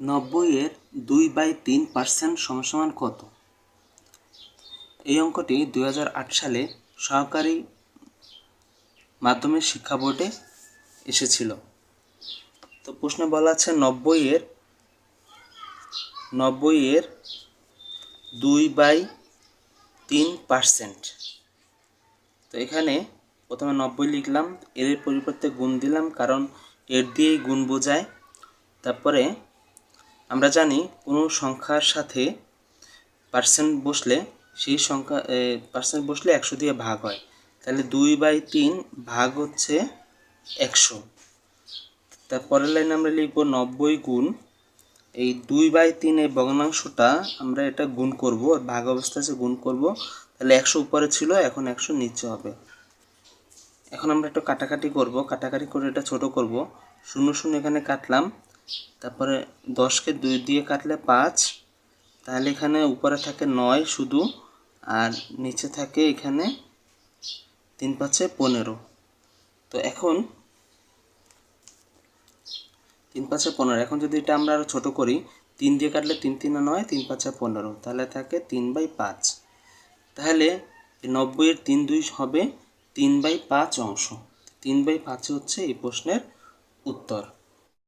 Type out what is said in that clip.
নব্বইয়ের দুই বাই তিন পার্সেন্ট সমান কত? এই অঙ্কটি দু হাজার আট সালে সহকারী মাধ্যমিক শিক্ষা বোর্ডে এসেছিল। তো প্রশ্নে বলা আছে, নব্বইয়ের নব্বইয়ের দুই বাই তিন পার্সেন্ট। তো এখানে প্রথমে নব্বই লিখলাম, এর পরিবর্তে গুণ দিলাম, কারণ এর দিয়েই গুণ বোঝায়। তারপরে আমরা জানি কোনো সংখ্যার সাথে পার্সেন্ট বসলে সেই সংখ্যা পার্সেন্ট বসলে একশো দিয়ে ভাগ হয়। তাহলে দুই বাই তিন ভাগ হচ্ছে একশো। তারপরের লাইনে আমরা লিখব নব্বই গুণ। এই দুই বাই তিন এই ভগ্নাংশটা আমরা এটা গুণ করব ভাগ অবস্থা আছে গুণ করব। তাহলে একশো উপরে ছিল, এখন একশো নিচে হবে। এখন আমরা একটু কাটাকাটি করব, কাটাকাটি করে এটা ছোট করব। শূন্য শূন্য এখানে কাটলাম। তারপরে দশকে দুই দিয়ে কাটলে পাঁচ, তাহলে এখানে উপরে থাকে নয় শুধু, আর নিচে থাকে এখানে তিন পাঁচে পনেরো। তো এখন তিন পাঁচে পনেরো, এখন যদি এটা আমরা আরও ছোটো করি, তিন দিয়ে কাটলে তিন তিনে নয়, তিন পাঁচে পনেরো, তাহলে থাকে তিন বাই পাঁচ। তাহলে নব্বইয়ের তিন দুই হবে তিন বাই পাঁচ অংশ। তিন বাই পাঁচ হচ্ছে এই প্রশ্নের উত্তর।